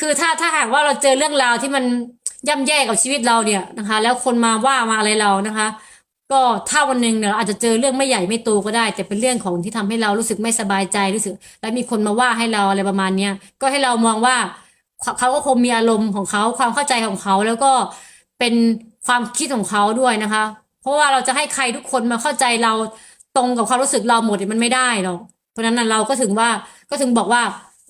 คือถ้าถ้าหากว่าเราเจอเรื่องราวที่มันย่ำแย่กับชีวิตเราเนี่ยนะคะ แล้วคนมาว่ามาอะไรเรานะคะ ก็ถ้าวันหนึ่งเนี่ยเราอาจจะเจอเรื่องไม่ใหญ่ไม่โตก็ได้ แต่เป็นเรื่องของที่ทำให้เรารู้สึกไม่สบายใจรู้สึก แล้วมีคนมาว่าให้เราอะไรประมาณเนี้ยก็ให้เรามองว่าเขาก็คงมีอารมณ์ของเขาความเข้าใจของเขาแล้วก็เป็นความคิดของเขาด้วยนะคะ เพราะว่าเราจะให้ใครทุกคนมาเข้าใจเราตรงกับความรู้สึกเราหมดมันไม่ได้หรอกเพราะฉะนั้นน่ะเราก็ถึงว่าก็ถึงบอกว่า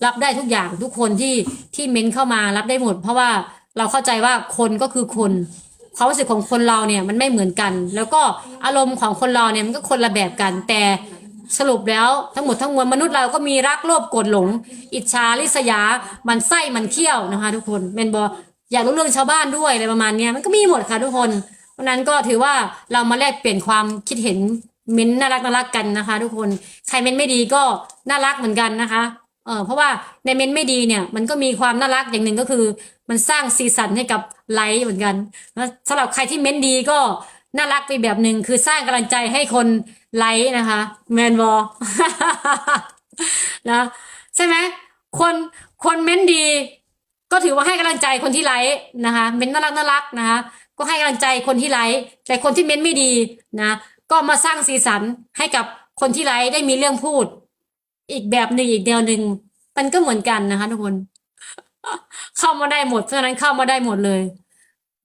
รับได้ทุกอย่างทุกคนที่ที่เม้นเข้ามารับได้หมด เพราะว่าเราเข้าใจว่าคนก็คือคนความรู้สึกของคนเราเนี่ยมันไม่เหมือนกัน แล้วก็อารมณ์ของคนเราเนี่ยมันก็คนละแบบกัน แต่สรุปแล้วทั้งหมดทั้งมวลมนุษย์เราก็มีรักโลภโกรธหลง อิจฉาริษยา มันไส้มันเขี้ยวนะคะ ทุกคนเมนบออยากรู้เรื่องชาวบ้านด้วยอะไรประมาณนี้มันก็มีหมดค่ะทุกคนเพราะนั้นก็ถือว่าเรามาแลกเปลี่ยนความคิดเห็นเม้นน่ารักน่ารักกันนะคะ ทุกคนใครเม้นไม่ดีก็น่ารักเหมือนกันนะคะ เออเพราะว่าในเมนไม่ดีเนี่ย มันก็มีความน่ารักอย่างหนึ่งก็คือ มันสร้างสีสันให้กับไลฟ์เหมือนกันแล้วสำหรับใครที่เม้นดีก็น่ารักไปแบบหนึ่งคือสร้างกำลังใจให้คนไลฟ์นะคะแมนบอลนะใช่ไหมคนคนเม้นดี ก็ถือว่าให้กำลังใจคนที่ไลฟ์นะคะเม้นน่ารักน่ารักนะคะก็ให้กำลังใจคนที่ไลฟ์แต่คนที่เม้นไม่ดีนะ ก็มาสร้างสีสันให้กับคนที่ไลฟ์ได้มีเรื่องพูด อีกแบบหนึ่งอีกแนวหนึ่งมันก็เหมือนกันนะคะทุกคน เข้ามาได้หมด เพราะฉะนั้นเข้ามาได้หมดเลย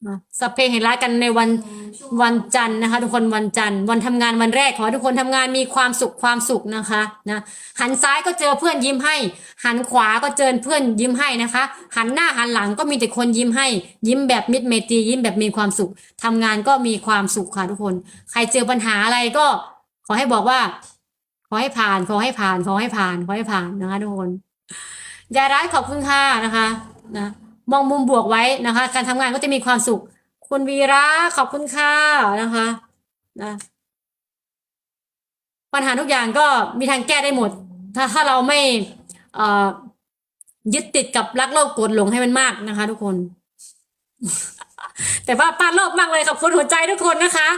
นะสัพเพเหระกันในวันวันจันทร์นะคะ ทุกคนวันจันทร์วันทำงานวันแรกขอทุกคนทำงานมีความสุขความสุขนะคะนะหันซ้ายก็เจอเพื่อนยิ้มให้ หันขวาก็เจอเพื่อนยิ้มให้นะคะ หันหน้าหันหลังก็มีแต่คนยิ้มให้ ยิ้มแบบมิตรเมตรียิ้มแบบมีความสุขทำงานก็มีความสุขค่ะทุกคน ใครเจอปัญหาอะไรก็ ขอให้บอกว่า ขอให้ผ่านขอให้ผ่านขอให้ผ่านขอให้ผ่านนะคะทุกคนยายร้ายขอบคุณค่ะนะคะนะมองมุมบวกไว้นะคะ การทำงานก็จะมีความสุข คุณวีระขอบคุณค่ะนะคะนะปัญหาทุกอย่างก็มีทางแก้ได้หมด ถ้าถ้าเราไม่เอ่อยึดติดกับรักโลภโกรธหลงให้มันมากนะคะ ทุกคน แต่ว่าป้าโลภมากเลยขอบคุณหัวใจทุกคนนะคะ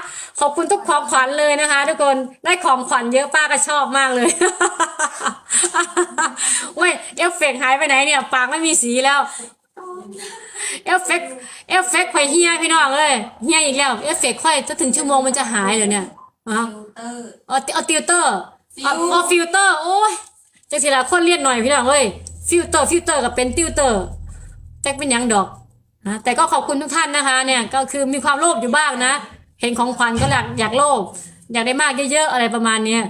ขอบคุณทุกของขวัญเลยนะคะ ทุกคนได้ของขวัญเยอะป้าก็ชอบมากเลยเว้ยเอฟเฟกต์หายไปไหนเนี่ยปากไม่มีสีแล้วเอฟเฟกต์เอฟเฟกต์ข่อยเฮียพี่น้องเลยเฮียอีกแล้วเอฟเฟกต์ค่อยถ้าถึงชั่วโมงมันจะหายเหรอเนี่ยฮะเตอร์เอาเอาติวเตอร์เอาฟิวเอาฟิลเตอร์โอ้ยจังสิละคนเรียนหน่อยพี่น้องเอ้ยฟิลเตอร์ฟิลเตอร์กับเป็นติวเตอร์แจ็คเป็นหยังดอก นะแต่ก็ขอบคุณทุกท่านนะคะ เนี่ยก็คือมีความโลภอยู่บ้างนะ เห็นของขวัญก็อยากอยากโลภอยากได้มากเยอะๆอะไรประมาณเนี้ย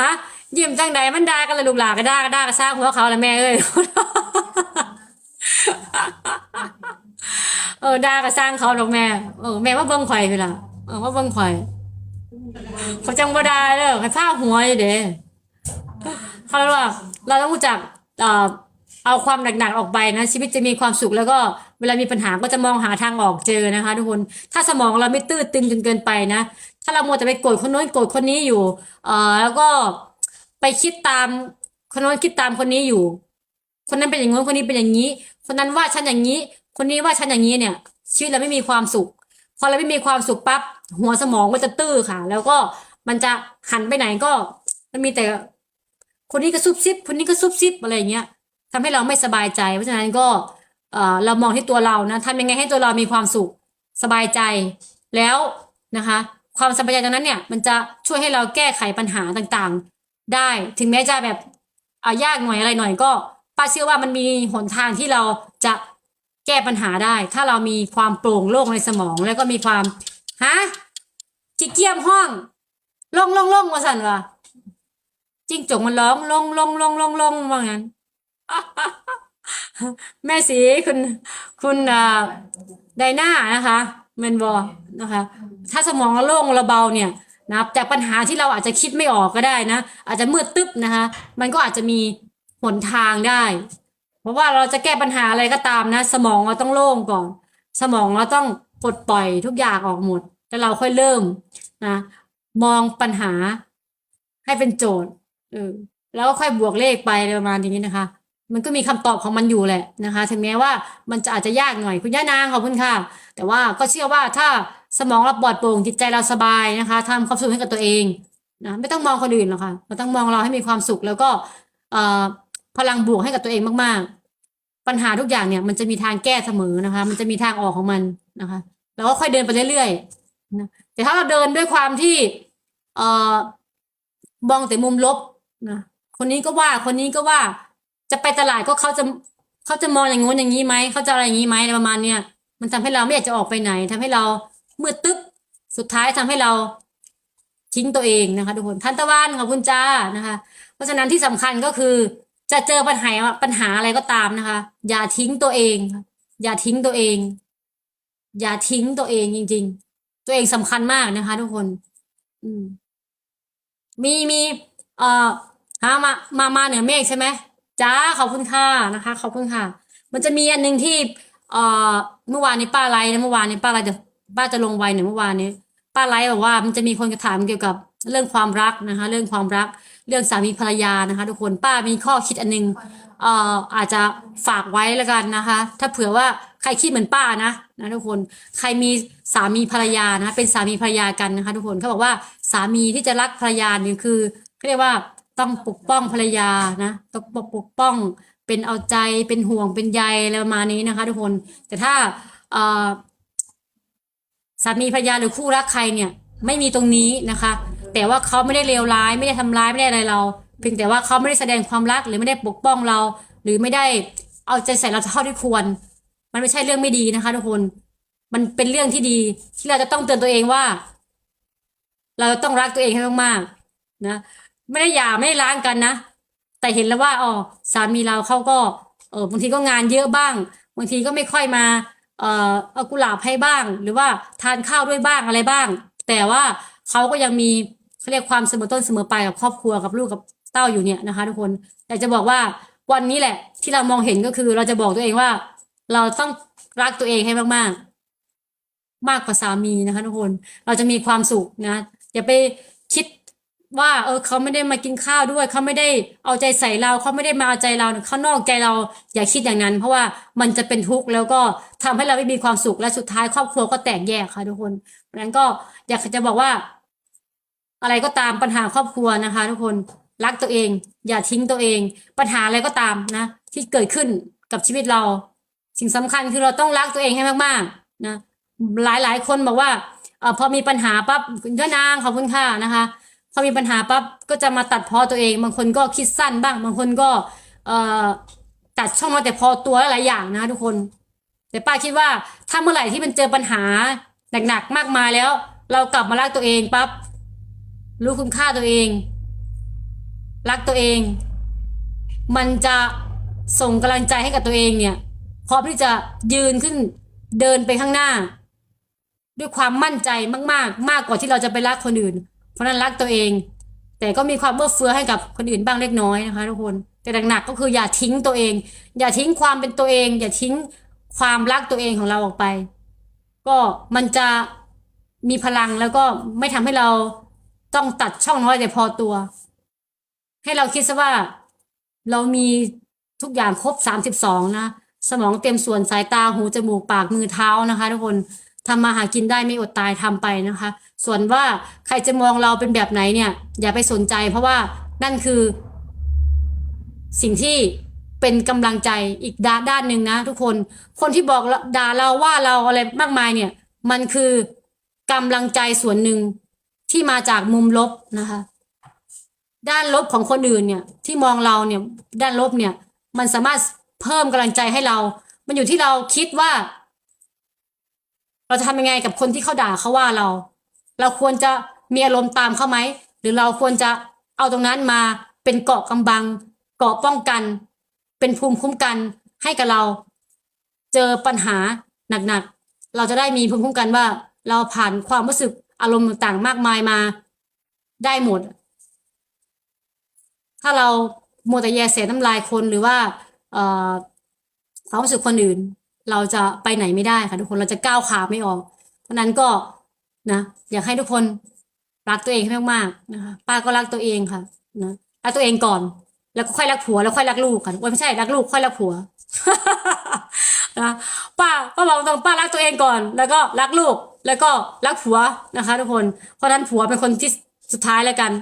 ฮะยิ้มจังใดมันด่ากันเลยลูกหลานก็ด่าก็ด่าก็สร้างหัวเขาแหละแม่เอ้ยเออด่าก็สร้างเขาหรอกแม่เออแม่ว่าเบิ่งข่อยพี่ล่ะเออว่าเบิ่งข่อยเขาจังบ่ได้เด้อให้ผ้าหัวอยเด้เขาเรียกว่า เราต้องรู้จักเอ่อ เอาความหนักๆออกไปนะ ชีวิตจะมีความสุขแล้วก็เวลามีปัญหาก็จะมองหาทางออกเจอนะคะ ทุกคน ถ้าสมองเราไม่ตื้อตึงจนเกินไปนะ ถ้าเรามัวแต่ไปโกรธคนโน้นโกรธคนนี้อยู่ เอ่อแล้วก็ไปคิดตามคนโน้นคิดตามคนนี้อยู่ คนนั้นเป็นอย่างงู้นคนนี้เป็นอย่างนี้ คนนั้นว่าฉันอย่างนี้ คนนี้ว่าฉันอย่างนี้เนี่ย ชีวิตเราไม่มีความสุข พอเราไม่มีความสุขปั๊บหัวสมองก็จะตื้อค่ะ แล้วก็มันจะหันไปไหนก็ มันมีแต่ คนนี้ก็ซุบซิบ คนนี้ก็ซุบซิบอะไรอย่างเงี้ย ทำให้เราไม่สบายใจ เพราะฉะนั้นก็เออเรามองที่ตัวเรานะทำยังไงให้ตัวเรามีความสุขสบายใจแล้วนะคะ ความสบายใจตรงนั้นเนี่ยมันจะช่วยให้เราแก้ไขปัญหาต่างๆ ได้ถึงแม้จะแบบอายากหน่อยอะไรหน่อยก็ป้าเชื่อว่ามันมีหนทางที่เราจะแก้ปัญหาได้ ถ้าเรามีความโปร่งโล่งในสมอง แล้วก็มีความฮะขี้เกียจห้องลงลงลงว่าสันวะจิ้งจกมันร้องลงลงลงลงลงว่างั้น แม่สีคุณคุณอ่าไดนานะคะเมนบอนะคะ ถ้าสมองเราโล่งเราเบาเนี่ยนะครับจากปัญหาที่เราอาจจะคิดไม่ออกก็ได้นะ อาจจะมืดตึ๊บนะคะ มันก็อาจจะมีหนทางได้ เพราะว่าเราจะแก้ปัญหาอะไรก็ตามนะ สมองเราต้องโล่งก่อน สมองเราต้องปลดปล่อยทุกอย่างออกหมด แล้วเราค่อยเริ่มนะมองปัญหาให้เป็นโจทย์เออแล้วก็ค่อยบวกเลขไปประมาณนี้นะคะ มันก็มีคำตอบของมันอยู่แหละนะคะ ถึงแม้ว่ามันจะอาจจะยากหน่อยคุณย่านางขอบคุณค่ะ แต่ว่าก็เชื่อว่าถ้าสมองเราปลอดโปร่งจิตใจเราสบายนะคะทำความสุขให้กับตัวเองนะไม่ต้องมองคนอื่นหรอกค่ะเราต้องมองเราให้มีความสุขแล้วก็เอ่อพลังบวกให้กับตัวเองมาก ๆ ปัญหาทุกอย่างเนี่ย มันจะมีทางแก้เสมอนะคะ มันจะมีทางออกของมันนะคะแล้วก็ค่อยเดินไปเรื่อยๆนะแต่ถ้าเราเดินด้วยความที่เอ่อมองแต่มุมลบนะคนนี้ก็ว่าคนนี้ก็ว่า จะไปตลาดก็เขาจะเขาจะมองอย่างงู้นอย่างนี้ไหมเขาจะอะไรอย่างนี้ไหมอะไรประมาณเนี้ยมันทำให้เราไม่อยากจะออกไปไหนทำให้เราเมืดตึ๊บสุดท้ายทำให้เราทิ้งตัวเองนะคะทุกคนทันตะวันขอบคุณจ้านะคะ เพราะฉะนั้นที่สำคัญก็คือ จะเจอปัญหาปัญหาอะไรก็ตามนะคะ อย่าทิ้งตัวเอง อย่าทิ้งตัวเอง อย่าทิ้งตัวเองจริง ๆ ตัวเองสำคัญมากนะคะ ทุกคน อืมมีมีเอ่อหามามามาเหนือเมฆใช่ไหม จ้าขอบคุณค่ะนะคะขอบคุณค่ะ มันจะมีอันหนึ่งที่เอ่อเมื่อวานนี้ป้าไลฟ์นะเมื่อวานนี้ป้าไลฟ์จะป้าจะลงไว้เนี่ยเมื่อวานนี้ ป้าไลฟ์บอกว่ามันจะมีคนกระถามเกี่ยวกับเรื่องความรักนะคะ เรื่องความรัก เรื่องสามีภรรยานะคะ ทุกคนป้ามีข้อคิดอันหนึงเอ่ออาจจะฝากไว้แล้วกันนะคะ ถ้าเผื่อว่าใครคิดเหมือนป้านะนะทุกคนใครมีสามีภรรยานะเป็นสามีภรรยากันนะคะ ทุกคนเขาบอกว่าสามีที่จะรักภรรยาเนี่ยคือเขาเรียกว่า ต้องปกป้องภรรยานะต้องปกปกป้องเป็นเอาใจเป็นห่วงเป็นใยอะไรประมาณนี้นะคะ ทุกคน แต่ถ้าสามีภรรยาหรือคู่รักใครเนี่ย ไม่มีตรงนี้นะคะ แต่ว่าเขาไม่ได้เลวร้าย ไม่ได้ทำร้ายไม่ได้อะไรเรา เพียงแต่ว่าเขาไม่ได้แสดงความรักหรือไม่ได้ปกป้องเรา หรือไม่ได้เอาใจใส่เราเท่าที่ควร มันไม่ใช่เรื่องไม่ดีนะคะ ทุกคน มันเป็นเรื่องที่ดีที่เราจะต้องเตือนตัวเองว่า เราต้องรักตัวเองให้มากๆนะ ไม่ได้หย่าไม่ได้ร้างกันนะ แต่เห็นแล้วว่าอ๋อสามีเราเขาก็เออบางทีก็งานเยอะบ้างบางทีก็ไม่ค่อยมาเอ่อเอากุหลาบให้บ้าง หรือว่าทานข้าวด้วยบ้างอะไรบ้าง แต่ว่าเขาก็ยังมีเขาเรียกความเสมอต้นเสมอปลายกับครอบครัวกับลูกกับเต้าอยู่เนี่ยนะคะ ทุกคนอยากจะบอกว่าวันนี้แหละ ที่เรามองเห็นก็คือ เราจะบอกตัวเองว่า เราต้องรักตัวเองให้มากๆ มากกว่าสามีนะคะ ทุกคนเราจะมีความสุขนะอย่าไปคิด ว่า เออเขาไม่ได้มากินข้าวด้วยเขาไม่ได้เอาใจใส่เราเขาไม่ได้มาเอาใจเราเขานอกใจเราอย่าคิดอย่างนั้น เพราะว่ามันจะเป็นทุกข์แล้วก็ทำให้เราไม่มีความสุขและสุดท้ายครอบครัวก็แตกแยกค่ะทุกคนเพราะนั้นก็อยากจะบอกว่า อะไรก็ตามปัญหาครอบครัวนะคะ ทุกคนรักตัวเอง อย่าทิ้งตัวเอง ปัญหาอะไรก็ตามนะ ที่เกิดขึ้นกับชีวิตเรา สิ่งสำคัญคือเราต้องรักตัวเองให้มากๆนะหลายหลายคนบอกว่าเออพอมีปัญหาปั๊บคุณก็นางขอบคุณค่ะนะคะ พอมีปัญหาปั๊บก็จะมาตัดพอตัวเอง บางคนก็คิดสั้นบ้าง บางคนก็เอ่อตัดช่องเราแต่พอตัวหลายอย่างนะทุกคน แต่ป้าคิดว่าถ้าเมื่อไหร่ที่มันเจอปัญหาหนักๆมากมายแล้ว เรากลับมารักตัวเองปั๊บรู้คุณค่าตัวเอง รักตัวเอง มันจะส่งกำลังใจให้กับตัวเองเนี่ยพร้อมที่จะยืนขึ้นเดินไปข้างหน้า ด้วยความมั่นใจมาก ๆ มากกว่าที่เราจะไปรักคนอื่น เพราะนั้นรักตัวเอง แต่ก็มีความเอื้อเฟื้อให้กับคนอื่นบ้างเล็กน้อยนะคะทุกคนแต่หนักๆก็คืออย่าทิ้งตัวเอง อย่าทิ้งความเป็นตัวเอง อย่าทิ้งความรักตัวเองของเราออกไป ก็มันจะมีพลังแล้วก็ไม่ทำให้เราต้องตัดช่องน้อยแต่พอตัว ให้เราคิดซะว่าเรามีทุกอย่างครบสามสิบสองนะ สมองเต็มส่วนสายตาหูจมูกปากมือเท้านะคะทุกคน ทำมาหากินได้ไม่อดตายทำไปนะคะ ส่วนว่าใครจะมองเราเป็นแบบไหนเนี่ย อย่าไปสนใจ เพราะว่านั่นคือ สิ่งที่เป็นกำลังใจอีกด้านด้านหนึ่งนะทุกคน คนที่บอกด่าเราว่าเราอะไรมากมายเนี่ย มันคือกำลังใจส่วนหนึ่งที่มาจากมุมลบนะคะ ด้านลบของคนอื่นเนี่ย ที่มองเราเนี่ย ด้านลบเนี่ย มันสามารถเพิ่มกำลังใจให้เรา มันอยู่ที่เราคิดว่า เราจะทำยังไงกับคนที่เขาด่าเขาว่าเรา เราควรจะมีอารมณ์ตามเขาไหมหรือเราควรจะเอาตรงนั้นมาเป็นเกาะกำบังเกาะป้องกัน เป็นภูมิคุ้มกันให้กับเรา เจอปัญหาหนักๆเราจะได้มีภูมิคุ้มกันว่า เราผ่านความรู้สึกอารมณ์ต่างๆมากมายมาได้หมด ถ้าเราโมแต่แยเสียน้ำลายคนหรือว่าความรู้สึกคนอื่น เราจะไปไหนไม่ได้ค่ะทุกคนเราจะก้าวขาไม่ออก เพราะนั้นก็นะอยากให้ทุกคนรักตัวเองให้มากๆนะคะป้าก็รักตัวเองค่ะนะรักตัวเองก่อน แล้วก็ค่อยรักผัวแล้วค่อยรักลูกค่ะว่าไม่ใช่รักลูกค่อยรักผัวนะป้าป้าบอกตรงป้ารักตัวเองก่อน แล้วก็รักลูกแล้วก็รักผัวนะคะ ทุกคนเพราะฉะนั้นผัวเป็นคนที่สุดท้ายแล้วกัน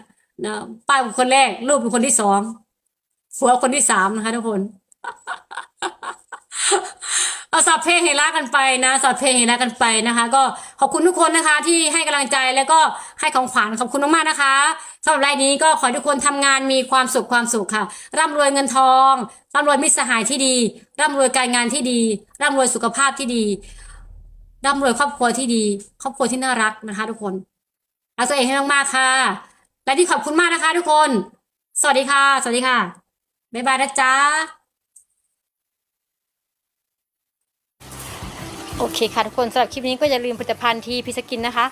นะป้าเป็นคนแรก ลูกเป็นคนที่สองผัวคนที่สามนะคะ ทุกคน งให้รักกันไปนะสอดเพลงให้รักกันไปนะคะ ก็ขอบคุณทุกคนนะคะ ที่ให้กำลังใจแล้วก็ให้ของขวัญขอบคุณมากๆนะคะสำหรับรายนี้ก็ขอให้ทุกคนทำงานมีความสุขความสุขค่ะ ร่ำรวยเงินทองร่ำรวยมิตรสหายที่ดี ร่ำรวยการงานที่ดี ร่ำรวยสุขภาพที่ดี ร่ำรวยครอบครัวที่ดี ครอบครัวที่น่ารักนะคะ ทุกคนรักตัวเองให้มากๆค่ะ และที่ขอบคุณมากนะคะ ทุกคน สวัสดีค่ะ สวัสดีค่ะ บ๊ายบายนะจ๊ะ โอเคค่ะทุกคนสำหรับคลิปนี้ก็อย่าลืมผลิตภัณฑ์ที่พิสกินนะคะ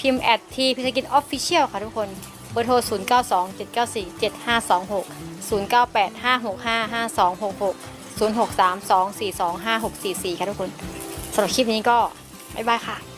พิมพ์แอดทีพิสกินออฟฟิเชียลค่ะทุกคนเบอร์โทร 0 9 2 7 9 4 7 5 2 6 0 9 8 5 6 5 5 2 6 6 0 6 3 2 4 2 5 6 4 4 ค่ะทุกคนสำหรับคลิปนี้ก็ บ๊ายบายค่ะ